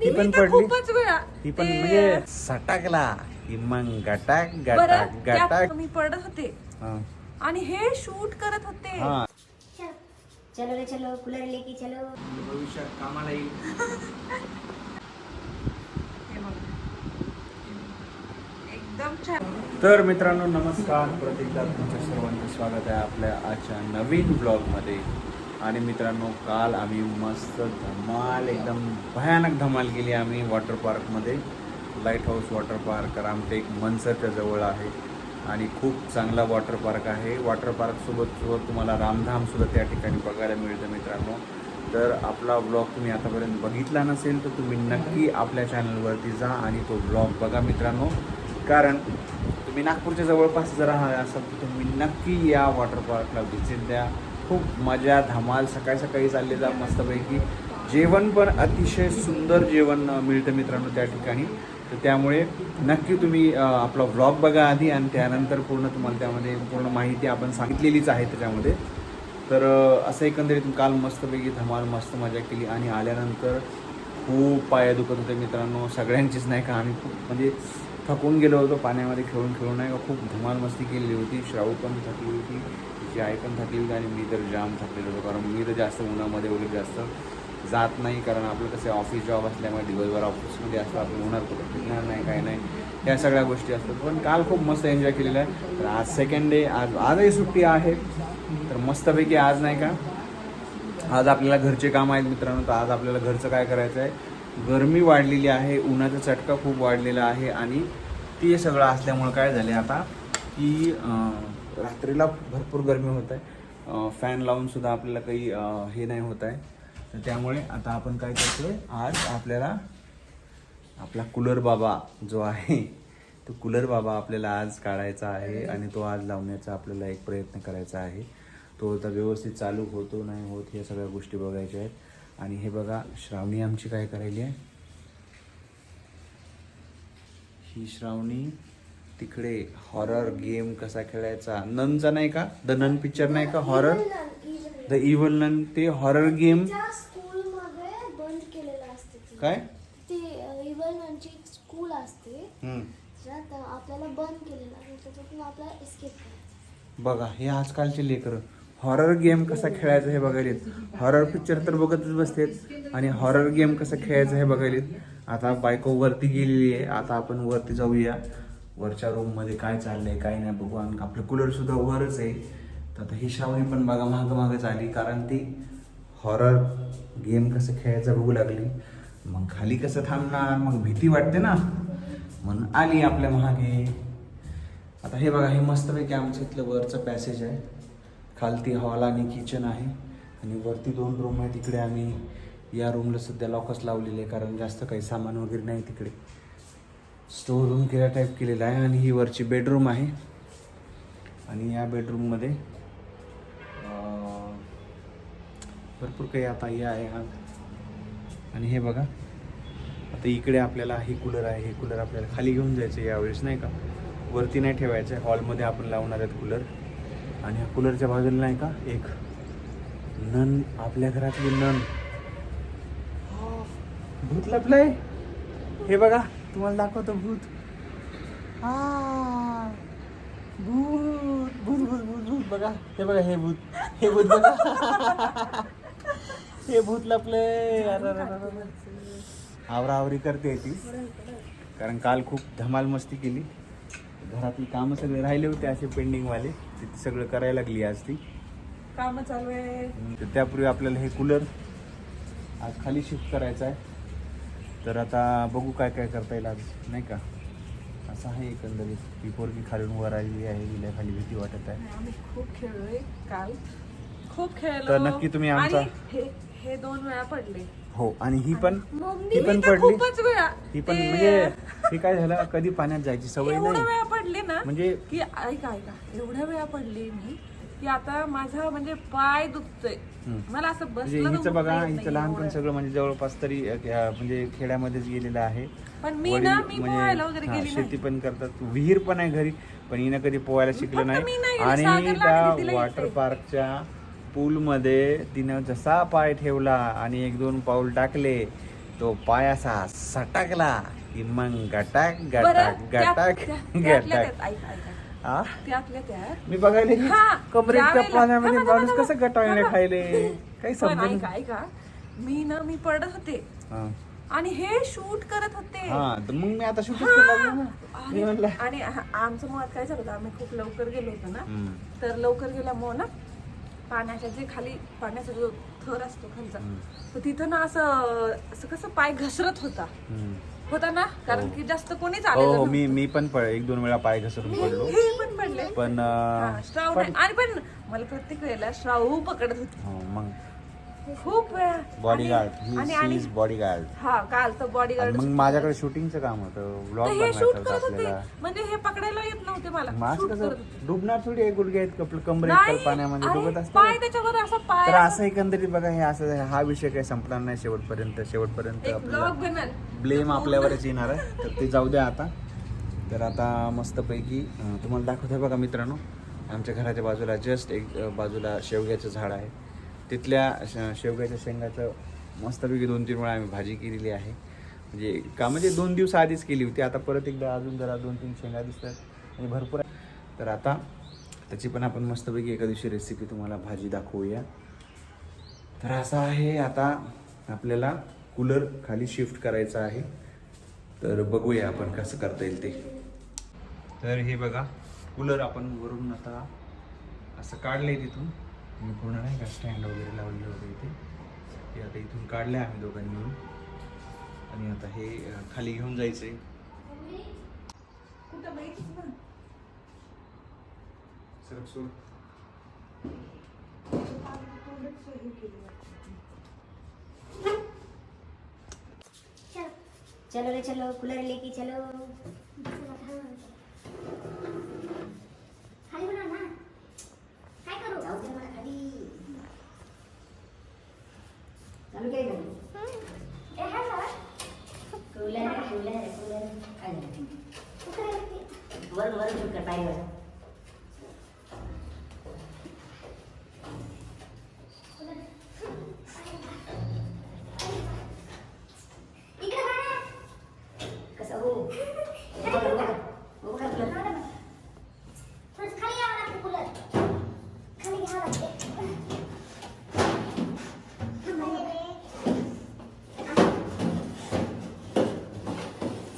ती पण पडली. खूपच वेळा. ती पण म्हणजे सटाकला. की मग गटाक बरं गटाक त्यात गटाक. मी पडत होते. हा. आणि हे शूट करत होते. हा. चलो रे चलो कूलर लेके चलो. भविष्यात कामाला येईल. हे बघ. एकदम छान. तर मित्रांनो नमस्कार. परत एकदा तुमच्या सर्वांचं स्वागत आहे आपल्या आजच्या नवीन ब्लॉगमध्ये आणि मित्रांनो काल आम्ही मस्त धमाल एकदम भयानक धमाल केली आम्ही वॉटर पार्कमध्ये lighthouse water park Ramtek मनसरच्या जवळ आहे. आणि खूप चांगला वॉटर पार्क आहे. वॉटर पार्कसोबत सोबत तुम्हाला रामधामसुद्धा त्या ठिकाणी बघायला मिळतं मित्रांनो. तर आपला ब्लॉग तुम्ही आतापर्यंत बघितला नसेल तर तुम्ही नक्की आपल्या चॅनलवरती जा आणि तो ब्लॉग बघा मित्रांनो. कारण तुम्ही नागपूरच्या जवळपास जर राहणार असाल तर तुम्ही नक्की या वॉटर पार्कला व्हिजिट द्या. खूप मजा धमाल सकाळी सकाळी चालले जा मस्तपैकी. जेवण पण अतिशय सुंदर जेवण मिळतं मित्रांनो त्या ठिकाणी. तर त्यामुळे नक्की तुम्ही आपला व्लॉग बघा आधी आणि त्यानंतर पूर्ण तुम्हाला त्यामध्ये पूर्ण माहिती आपण सांगितलेलीच आहे त्याच्यामध्ये. तर असं एकंदरीत काल मस्तपैकी धमाल मस्त मजा केली आणि आल्यानंतर खूप पाया दुखत होते मित्रांनो सगळ्यांचीच नाही का? आम्ही खूप म्हणजे थकून गेलो होतो पाण्यामध्ये खेळून खेळून नाही का? खूप धमाल मस्ती केलेली होती श्राऊ पण थकली होती. तिची आई पण थकली होती आणि मी तर जाम थकलेलो होतो. कारण मी तर जास्त उन्हामध्ये वगैरे जास्त जात नाही. कारण आपलं कसं ऑफिस जॉब असल्यामुळे दिवसभर ऑफिसमध्ये असतं आपण उन्हात कुठं फिरणार नाही काय नाही. या सगळ्या गोष्टी असतात. पण काल खूप मस्त एन्जॉय केलेला आहे. तर आज सेकंड डे आज आजही सुट्टी आहे. तर मस्तपैकी आज नाही का आज आपल्याला घरचे काम आहेत मित्रांनो. तर आज आपल्याला घरचं काय करायचं आहे गरमी वाढलेली आहे उन्हाचा चटका खूप वाढलेला आहे. आणि ते सगळं असल्यामुळं काय झाले आता की रात्रीला भरपूर गरमी होत आहे. फॅन लावूनसुद्धा आपल्याला काही हे नाही होत आहे. तर त्यामुळे आता आपण काय करतोय आज आपल्याला आपला कूलर बाबा जो आहे तो कूलर बाबा आपल्याला आज काढायचा आहे आणि तो आज लावण्याचा आपल्याला एक प्रयत्न करायचा आहे. तो आता व्यवस्थित चालू होतो नाही होत या सगळ्या गोष्टी बघायच्या आहेत. आणि हे बघा श्रावणी आमची काय करायली आहे? ही श्रावणी तिकडे हॉरर गेम कसा खेळायचा? ननचा नाही का? द नन पिक्चर नाही का? हॉरर द इव्हल नन ते हॉरर गेम. काय? ते आमची स्कूल असते. ज्यात आपल्याला बंद केलेलं आहे. त्याच्यातून आपल्याला एस्केप बघा हे आजकालचे लेकर. हॉरर गेम कसा खेळायचा हे बघायलेत हॉरर पिक्चर तर बघतच बसतेत आणि हॉरर गेम कसं खेळायचं हे बघायलेत आता बायको वरती गेलेली आहे. आता आपण वरती जाऊया. वरच्या रूममध्ये काय चाललंय काय नाही बघू आणि आपलं कूलर सुद्धा वरच आहे. तर आता ही श्रावणी पण बघा मागं मागं आली. कारण ती हॉरर गेम कसं खेळायचं बघू लागली. मग खाली कसं थांबणार मग भीती वाटते ना. म्हणून आली आपल्या महागे आता हे बघा हे मस्तपैकी आमच्या इथलं वरचं पॅसेज आहे. खालती हॉल आणि किचन आहे. आणि वरती दोन रूम आहे तिकडे आम्ही या रूमला सध्या लॉकच लावलेले आहे कारण जास्त काही सामान वगैरे नाही तिकडे. स्टोर रूम केल्या टाईप केलेला आहे आणि ही वरची बेडरूम आहे. आणि या बेडरूममध्ये भरपूर काही आता हे आहे. हा आणि हे बघा आता इकडे आपल्याला हे कूलर आहे. हे कूलर आपल्याला खाली घेऊन जायचं यावेळेस नाही का? वरती नाही ठेवायचं आहे हॉलमध्ये आपण लावणार आहेत कूलर आणि ह्या कूलरच्या बाजूला नाही का एक नन आपल्या घरातली नन. भूत लपलंय. हे बघा तुम्हाला दाखवतो भूत. हा. भूत भूत भूत भूत भूत. बघा हे बघा हे भूत. हे भूत बघा. हे भूत अरे. आवराआवरी करते ती. कारण काल खूप धमाल मस्ती केली. घरातली कामं सगळे राहिले होते असे पेंडिंगवाले ते सगळं करायला लागली आज ती. काम चालू आहे त्यापूर्वी आपल्याला हे कूलर आज खाली शिफ्ट करायचं आहे. तर आता बघू काय काय करता येईल आज नाही का? असं आहे एकंदरीत. ही पोरगी खालून वर आलेली आहे हिला खाली भीती वाटत आहे. आम्ही खूप खेळलोय काल. खूप खेळलो. तर नक्की तुम्ही आमचा- आणि हे हे दोन वेळा पडले. हो आणि ही पण ही पण पडली. खूपच वेळा ही पण ते- म्हणजे ही काय झालं? कधी पाण्यात जायची सवय एवढ्या नाही. वेळा पडले ना म्हणजे की ऐका ऐका. एवढ्या वेळा पडले मी की आता माझा म्हणजे पाय दुखतोय. मला असं म्हणजे बसलं हिचं बघा हिचं लहानपण. सगळं म्हणजे जवळपास तरी अ, म्हणजे खेड्यामध्येच गेलेलं आहे पण मी ना मी पोहायला वगैरे हा, गेली शेती पण करतात विहीर पण आहे घरी पण हिनं कधी पोहायला शिकलं मी नाही नाही गेली, आणि सागरला आणि त्या वॉटर. पार्कच्या पूलमध्ये तिनं जसा पाय ठेवला आणि एक दोन पाऊल टाकले तो पाय असा सटाकला की मग गटाक बरं गटाक गटाक त्या- त्यातल्या गटाक त्यात ऐक ऐक ऐक. हा? त्यातल्या त्यात मी बघायला कमरेच्या पाण्यामध्ये माणूस कसं. गटाळणे. खायले? काही पण समजून. ऐका ऐका. मी ना मी पडत होते. आणि हे शूट करत होते. हा मग मी आता मी आणि आमचं मुळात काय झालं होतं? आम्ही खूप लवकर गेलो होतो ना. तर लवकर गेल्यामुळं ना पाण्याच्या जे खाली पाण्याचा जो थर असतो खालचा. तर तिथं ना असं असं कसं पाय घसरत होता. होता ना कारण की जास्त कोणीच हो आलेलं हो मी. मी पण एक दोन वेळा पाय घसरून पडलो. हे पण पडले. पण हा, अं, श्राव नाही. आणि पण मला प्रत्येक वेळेला श्राव पकडत होती. हो, मग खूप वेळा. बॉडीगार्ड आणि- बॉडीगार्ड हा काल तर बॉडीगार्ड मग माझ्याकडे शूटिंगचं काम होतं. ब्लॉग हे शूट बनवायचं करत होते. आपल्याला. म्हणजे हे पकडायला येत नव्हते मला. कसं? करत होते. डुबणार थोडी आहे गुडघे आहेत कपडे कमरे नाही, पाण्यामध्ये अरे, डुबत पाय असते त्याच्यावर असा पाय तर असा- असं एकंदरीत बघा हे असं हा विषय काही संपणार नाही शेवटपर्यंत. शेवटपर्यंत एक आपल्याला ब्लॉग बनल ब्लेम आपल्यावरच येणार आहे. तर ते जाऊ द्या आता. तर आता मस्तपैकी अं, तुम्हाला दाखवतोय बघा मित्रांनो. आमच्या घराच्या बाजूला जस्ट एक अं, बाजूला शेवग्याचं झाड आहे. तिथल्या श- शेवग्याच्या शेंगाचं मस्तपैकी दोन तीन वेळा आम्ही भाजी केलेली आहे. म्हणजे का म्हणजे दोन दिवस आधीच केली होती. आता परत एकदा अजून जरा दोन तीन शेंगा दिसतात आणि भरपूर आहे. तर आता त्याची पण आपण मस्तपैकी एका दिवशी रेसिपी तुम्हाला भाजी दाखवूया. तर असं आहे आता आपल्याला कूलर खाली शिफ्ट करायचं आहे. तर बघूया आपण कसं करता येईल ते. तर हे बघा कूलर आपण वरून आता असं काढलंय तिथून. मी पूर्ण नाही का स्टँड वगैरे लावलेलं होतं इथे. ते आता इथून काढले आम्ही दोघांनी मिळून. आणि आता हे खाली घेऊन सरक सोड. चलो रे चलो. कूलर लेके चलो खाली बना ना काय करू जाऊ दे मला खाली चालू काय झालं ए हाय बाबा कूलर कूलर कूलर काय झालं उकडे लागते वर वर शूट कर पायवर इकडे बघा ना. कसं हो बघा बघा बघा कूलर थोडंसं खाली यावं लागतं कूलर खाली घ्यावं लागते थांबा रे.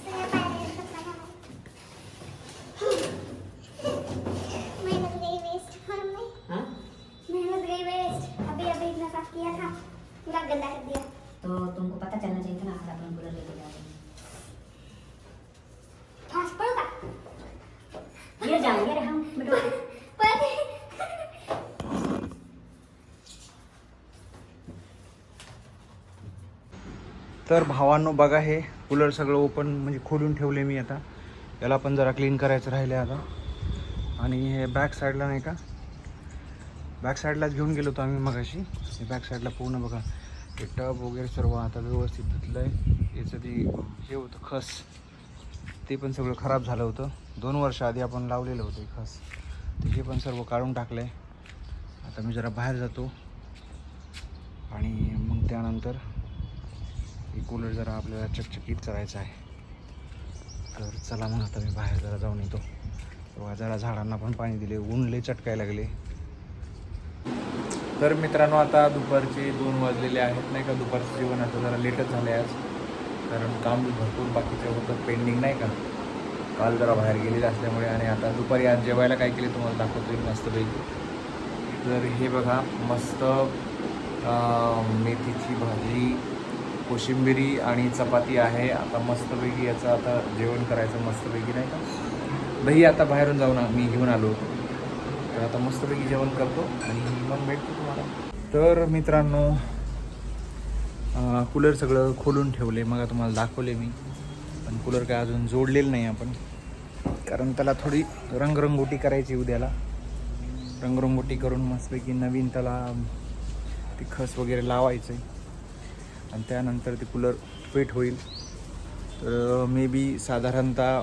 सगळ्या पायाला कचरा घाला. मेहनत गई वेस्ट हाँ मम्मी हाँ मेहनत गई वेस्ट अभी अभी इतना साफ किया था पूरा गंदा कर दिया तो तुमको पता चलना चाहिए था ना आज अपन कूलर लेके जा रहे हैं फास्ट पड़ो का ये जाएंगे रे हम मिटो पर तर भावांनो बघा हे कूलर सगळं ओपन म्हणजे खोलून ठेवले मी आता. याला पण जरा क्लीन करायचं राहिले आता. आणि हे बॅक साईडला नाही का? बॅक साईडलाच घेऊन गेलो होतो आम्ही मगाशी. हे बॅक साईडला पूर्ण बघा हे टब वगैरे सर्व आता व्यवस्थित धुतलं आहे याचं ते हे होतं खस. ते पण सगळं खराब झालं होतं. दोन वर्ष आधी आपण लावलेलं होतं खस. ते हे पण सर्व काढून टाकलं आहे आता मी जरा बाहेर जातो. आणि मग त्यानंतर हे कूलर जरा आपल्याला चकचकीत करायचं आहे. तर चला मग आता मी बाहेर जरा जाऊन येतो. तेव्हा जरा झाडांना पण पाणी दिले. उनले चटकाय चटकायला लागले. तर मित्रांनो आता दुपारचे दोन वाजलेले आहेत. नाही का दुपारचं जेवण आता जरा लेटच झालं आज. कारण काम भरपूर बाकीचं होतं पेंडिंग नाही का? काल जरा बाहेर गेलेलं असल्यामुळे आणि आता दुपारी आज जेवायला काय केले तुम्हाला दाखवतो मस्त मस्तपैकी. तर हे बघा मस्त मेथीची भाजी कोशिंबिरी आणि चपाती आहे. आता मस्तपैकी याचं आता जेवण करायचं मस्तपैकी नाही का? दही आता बाहेरून जाऊन मी घेऊन आलो. होतो तर आता मस्तपैकी जेवण करतो आणि मग भेटतो तुम्हाला. तर मित्रांनो कूलर सगळं खोलून ठेवले. मग तुम्हाला दाखवले मी. पण कूलर काय अजून जोडलेलं नाही आपण. कारण त्याला थोडी रंगरंगोटी करायची उद्याला. रंगरंगोटी करून मस्तपैकी नवीन त्याला ते खस वगैरे लावायचं आहे आणि त्यानंतर ते कूलर फिट होईल. तर मे बी साधारणतः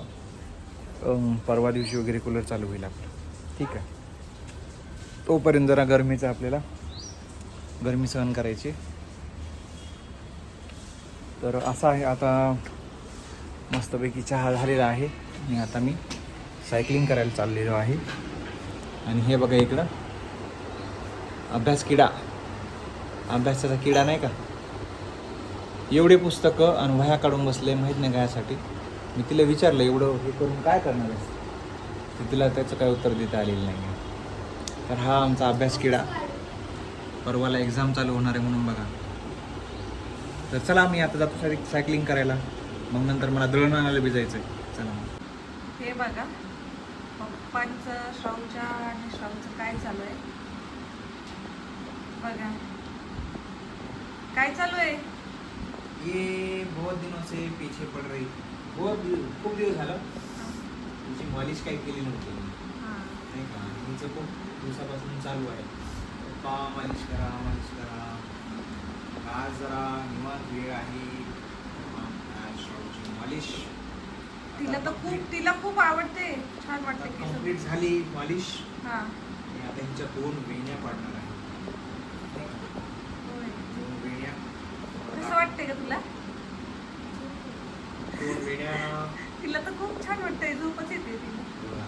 परवा दिवशी वगैरे कूलर चालू होईल आपलं. ठीक आहे. तोपर्यंत जरा गरमीचं आपल्याला. गरमी सहन करायची. तर असं आहे आता. मस्तपैकी चहा झालेला आहे. आणि आता मी सायकलिंग करायला चाललेलो आहे. आणि हे बघा इकडं. अभ्यास किडा. अभ्यासाचा किडा नाही का? एवढे पुस्तकं आणि वह्या काढून बसले माहीत नाही घ्यायसाठी मी तिला विचारलं एवढं हे करून काय करणार आहे तर तिला त्याचं काय उत्तर देता आलेलं नाही. आहे तर हा आमचा अभ्यास किडा. परवाला एक्झाम चालू होणार आहे म्हणून बघा. तर चला मी आता जातो सायक सायकलिंग करायला. मग नंतर मला दळण आणायला बी जायचं आहे चला मग. हे बघा. पप्पांचं श्रावच्या आणि श्रावचं काय चालू आहे? बघा. काय चालू आहे? ये बहुत दिनों से पीछे पड़ रही बहुत खूप दिवस झालं. तुझी मालिश काही केली नव्हती. हां. नाही का? हिचं खूप दिवसापासून चालू आहे. पप्पा मालिश करा मालिश करा. आज जरा निवांत वेळ आहे. मालिश. तिला तर खूप तिला खूप आवडते. छान वाटते केस कंप्लीट झाली मालिश. आता हिच्या दोन वेण्या पाडणार आहे नाही का? होय. दोन वेण्या कसं वाटतंय का तुला दोन वेण्या तिला तर खूप छान वाटतंय झोपच येते तिला बघा.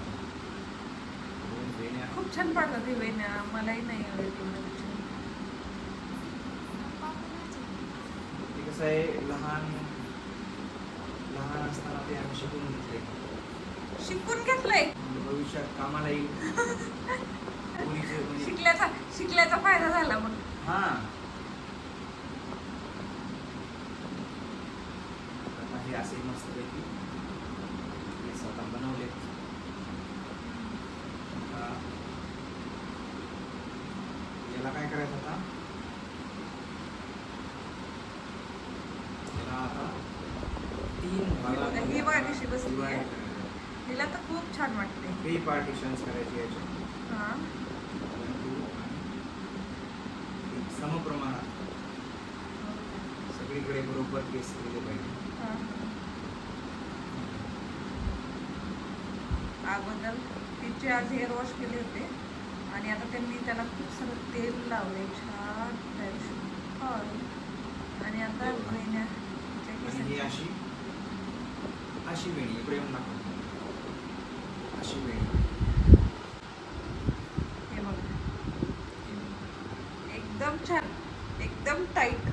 दोन वेण्या खूप छान पाडतात हे वहिन्या मलाही नाही आवडत. ते कसं आहे लहान लहान असताना ते आम्ही शिकून घेतले शिकून घेतलंय? म्हणजे भविष्यात कामाला येईल म्हणजे शिकल्याचा शिकल्याचा फायदा झाला मग. हा. आता हे असे मस्तपैकी हे स्वतः बनवले याला काय करायचं आता याला आता तीन भागात ही बघा कशी बसली divide आहे. करायचं. तिला तर खूप छान वाटते थ्री पार्टिशन्स करायचे याचे हा. समप्रमाणात. सगळीकडे बरोबर केस केले पाहिजे. हा. अगोदर तिचे आज हेअर वॉश केले होते. आणि आता त्यांनी त्याला खूप सारं तेल लावले छान फ्रेश आणि आता महिन्या आणि ही अशी अशी वेणी इकडे येऊन दाखव अशी हे बघा. एकदम छान. एकदम टाईट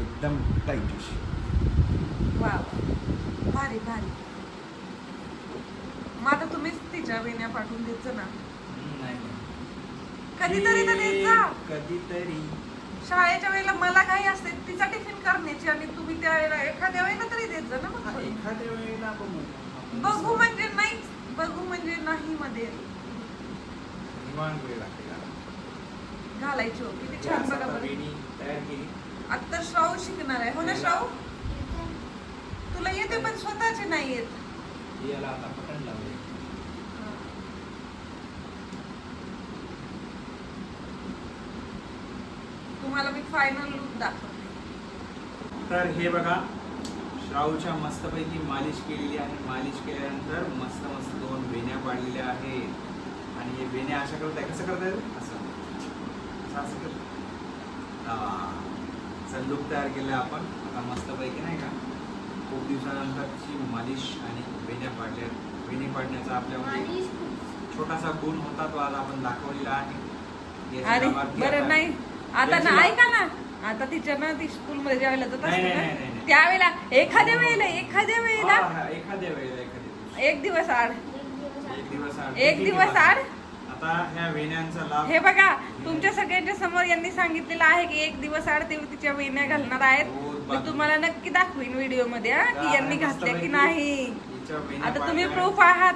एकदम टाईट अशी. वा भारी भारी. मग आता तुम्हीच तिच्या वेण्या पाठवून द्यायचं ना. नाही नाही. कधीतरी तर देत जा. कधीतरी. शाळेच्या वेळेला मला काही असते तिचा टिफिन करण्याची आणि तुम्ही त्या वेळेला एखाद्या वेळेला तरी देत जा ना मग. एखाद्या वेळेला बघू बघू म्हणजे नाही बघू म्हणजे नाही मध्ये. निवांत वेळ लागते का? घालायची हो किती छान असं बघा आता बरं. वेणी तयार केली. आता श्राव शिकणार आहे हो ना श्राव? तुला येते पण स्वतःचे नाही येत. याला आता बटन लावले. तुम्हाला मी फायनल लुक दाखवते. तर हे बघा श्रावच्या मस्तपैकी मालिश केलेली आहे. मालिश केल्यानंतर मस्त मस्त दोन वेण्या पाडलेल्या आहेत. आणि हे वेण्या अशा करताय. कसं करताय? असं. असं असं कर. संदूक तयार केलं आपण. आता मस्तपैकी नाही का? खूप दिवसानंतरची मालिश आणि वेण्या पाडल्या. वेणी पाडण्याचा आपल्यामध्ये खूप. छोटासा गुण होता तो आज आपण दाखवलेला आहे. बरं नाही. आता ना ऐका ना. आता तिच्या ना ती स्कूल मध्ये ज्यावेळेला जात नाही, त्यावेळेला एखाद्या वेळेला एखाद्या वेळेला हा, हा, एखाद्या वेळेला एखाद्या दिवशी. एक दिवस आड एक दिवस आड एक किती दिवस आड? आता ह्या वेण्यांचा लाभ हे बघा तुमच्या सगळ्यांच्या समोर यांनी सांगितलेलं आहे की एक दिवस आड ते तिच्या वेण्या घालणार आहेत हो, मी. तुम्हाला नक्की दाखवीन व्हिडिओमध्ये हा, की यांनी घातल्या की नाही हिच्या वेण्या आता तुम्ही पाडल्या. प्रूफ आहात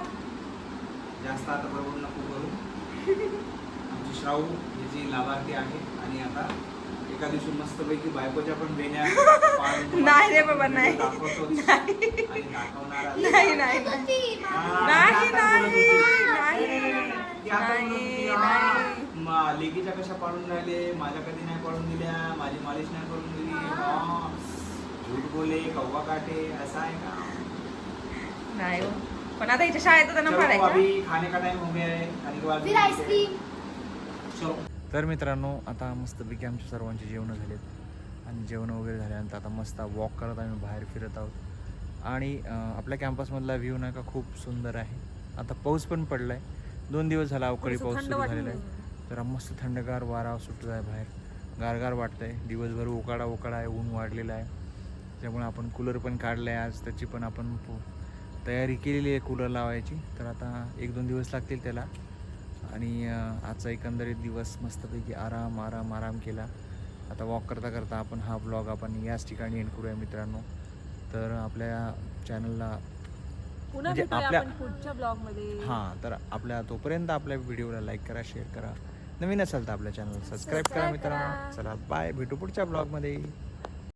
जास्त आता बरोबर नको करू आमची श्राऊ हिची लाभार्थी आहे आणि आता एका दिवशी मस्तपैकी बायकोच्या पण वेण्या नाही रे बाबा, नाही. नाही. नाही नाही लेकीच्या कशा पाडून राहिले? माझ्या कधी नाही पाडून दिल्या. माझी मालिश नाही करून दिली. झूट बोले कव्वा काटे ऐसा आहे का? नाही हो. पण आता हिच्या शाळेत त्यांना अभी खाने का टाइम हो गया है फिर आईस्क्रीम चलो. तर मित्रांनो आता मस्तपैकी आमच्या सर्वांचे जेवण झालेत. आणि जेवण वगैरे झाल्यानंतर आता मस्त वॉक करत आम्ही बाहेर फिरत आहोत. आणि आपल्या कॅम्पसमधला व्ह्यू नाही का खूप सुंदर आहे. आता पाऊस पण पडला आहे दोन दिवस झाला अवकाळी पाऊस सुरू झालेला आहे. जरा मस्त थंडगार वारा सुटत आहे बाहेर. गारगार वाटतंय. दिवसभर उकाडा उकाडा आहे ऊन वाढलेला आहे. त्यामुळे आपण कूलर पण काढलं आहे आज. त्याची पण आपण तयारी केलेली आहे कूलर लावायची. तर आता एक दोन दिवस लागतील त्याला. आणि आजचा एकंदरीत दिवस मस्तपैकी आराम आराम आराम केला. आता वॉक करता करता आपण हा ब्लॉग आपण याच ठिकाणी एंड करूया मित्रांनो. तर आपल्या चॅनलला म्हणजे आपल्या- पुढच्या ब्लॉगमध्ये. हां तर आपल्या तोपर्यंत आपल्या व्हिडिओला लाईक करा शेअर करा. नवीन असाल तर आपल्या चॅनल सबस्क्राईब करा मित्रांनो. चला बाय भेटू पुढच्या ब्लॉगमध्ये